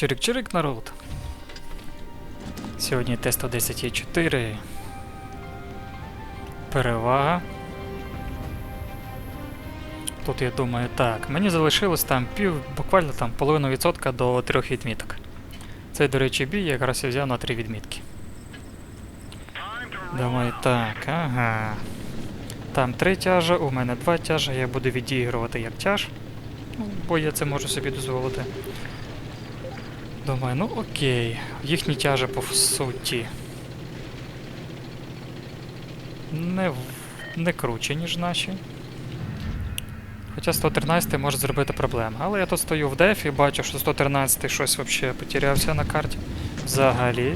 Чирик-чирик, народ. Сьогодні Т-110 є 4. Перевага. Тут я думаю, так, мені залишилось там пів, буквально там половину відсотка до трьох відміток. Цей, до речі, бій я якраз і взяв на три відмітки. Думаю, так, ага. Там три тяжа, у мене два тяжа, я буду відігрувати як тяж. Ну, бо я це можу собі дозволити. Думаю, ну окей, їхні тяжі по суті. Не, не круче, ніж наші. Хоча 113 може зробити проблеми. Але я тут стою в дефі і бачу, що 113 щось взагалі потерявся на карті. Взагалі.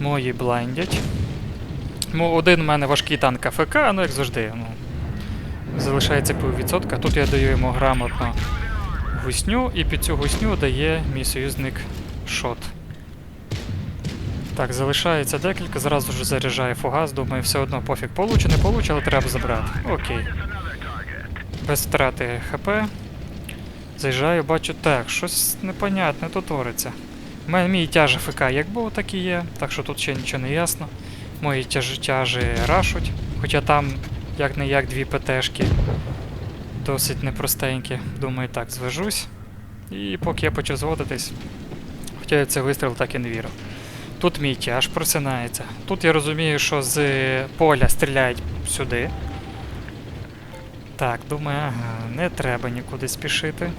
Мої блайндять. Ну, один у мене важкий танк АФК, ну як завжди. Ну, залишається піввідсотка. Тут я даю йому грамотно гусню, і під цю гусню дає мій союзник шот. Так, залишається декілька, зразу ж заряджає фугас, думаю, все одно пофіг получе, не получе, але треба забрати. Окей. Без втрати ХП. Заїжджаю, бачу, так, щось непонятне тут твориться. Мій тяж ФК як був, так і є, так що тут ще нічого не ясно. Мої тяжі тяжі рашуть, хоча там як не як дві ПТшки. Досить непростенькі. Думаю, так, звяжусь. І поки я почав зводитись, хоча я цей вистріл так і не вірив. Тут мій тяж просинається. Тут я розумію, що з поля стріляють сюди. Так, думаю, ага, не треба нікуди спішити.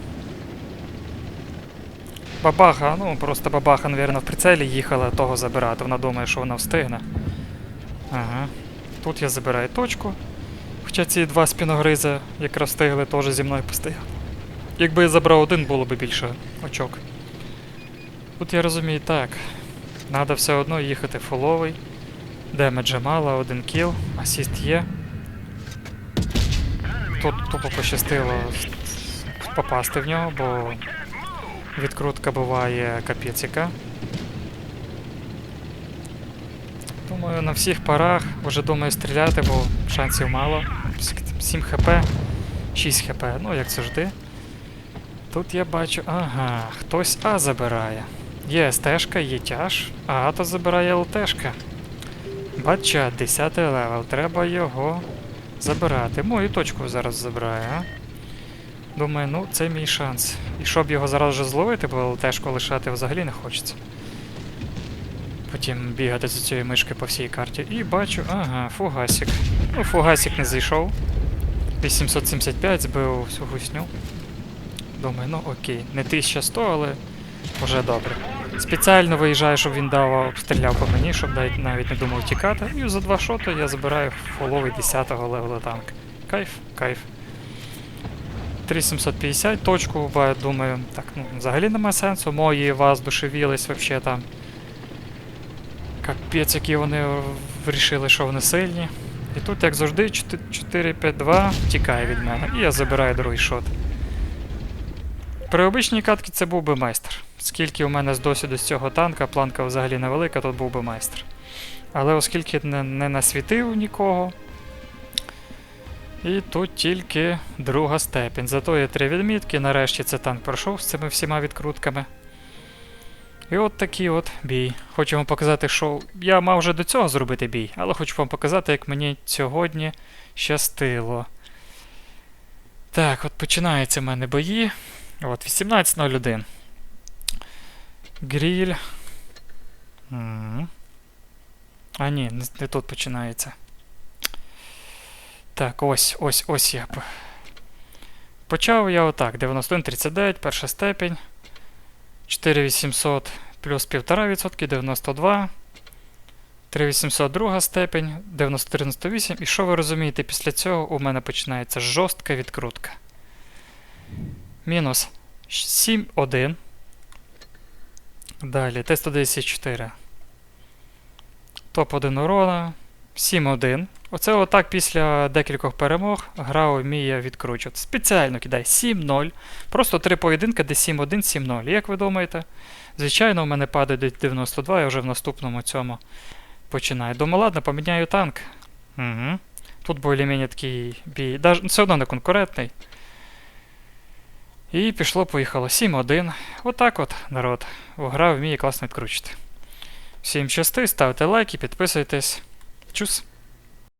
Бабаха, ну просто бабаха, мабуть, в прицелі їхала того забирати. Вона думає, що вона встигне. Ага. Тут я забираю точку. Хоча ці два спіногриза якраз встигли теж зі мною постояти. Якби я забрав один, було б більше очок. Тут я розумію так. Надо все одно їхати фоловий. Демеджа мало, один кіл, асіст є. Тут тупо пощастило попасти в нього, бо відкрутка буває капець Думаю, на всіх парах вже думаю стріляти, бо шансів мало. 7 хп, 6 хп, ну як завжди. Тут я бачу, ага, хтось А забирає. Є СТшка, є тяж, а А то забирає ЛТшка. Бача, 10 левел, треба його забирати. Мою точку зараз забирає, а? Думаю, ну це мій шанс. І щоб його зараз же зловити, бо ЛТшку лишати взагалі не хочеться. Потім бігати за цією мишкою по всій карті. І бачу, ага, фугасик. Ну, фугасик не зайшов. 875 збив всю гусню. Думаю, ну окей, не 1100, але вже добре. Спеціально виїжджаю, щоб він дав обстріляв по мені, щоб навіть, навіть не думав тікати. І за два шоти я забираю фоловий 10-го левела танк. Кайф, кайф. 3750 точку, думаю, так, ну, взагалі нема сенсу. Мої вас душевілись вообще там. Капець, які вони вирішили, що вони сильні. І тут, як завжди, 4-5-2 тікає від мене. І я забираю другий шот. При обичній катці це був би майстер. Скільки у мене з досвіду з цього танка, планка взагалі невелика, тут був би майстер. Але оскільки не, не насвітив нікого. І тут тільки друга степінь. Зато є три відмітки. Нарешті це танк пройшов з цими всіма відкрутками. І от такий от бій. Хочу вам показати, що я мав вже до цього зробити бій, але хочу вам показати, як мені сьогодні щастило. Так, от починаються в мене бої. От, 18.01. Гріль. А ні, не, тут починається. Так, ось, ось, ось я. Почав я отак. 91.39, перша степень. 4800 плюс 1,5%, 92. 3800 друга степень, 93,98. І що ви розумієте, після цього у мене починається жорстка відкрутка. Мінус 7,1. Далі Т-194. Топ-1 урона. 7-1. Оце отак після декількох перемог гра вміє відкручувати. Спеціально кидай 7-0. Просто три поєдинки, де 7-1, 7-0. Як ви думаєте? Звичайно, у мене падає до 92, я вже в наступному цьому починаю. Думаю, ладно, поміняю танк. Угу. Тут більш-менш такий бій. Даже, все одно не конкурентний. І пішло-поїхало. 7-1. Отак от, народ. Гра вміє класно відкручити. Всім щасти, ставте лайки, підписуйтесь. Tschüss.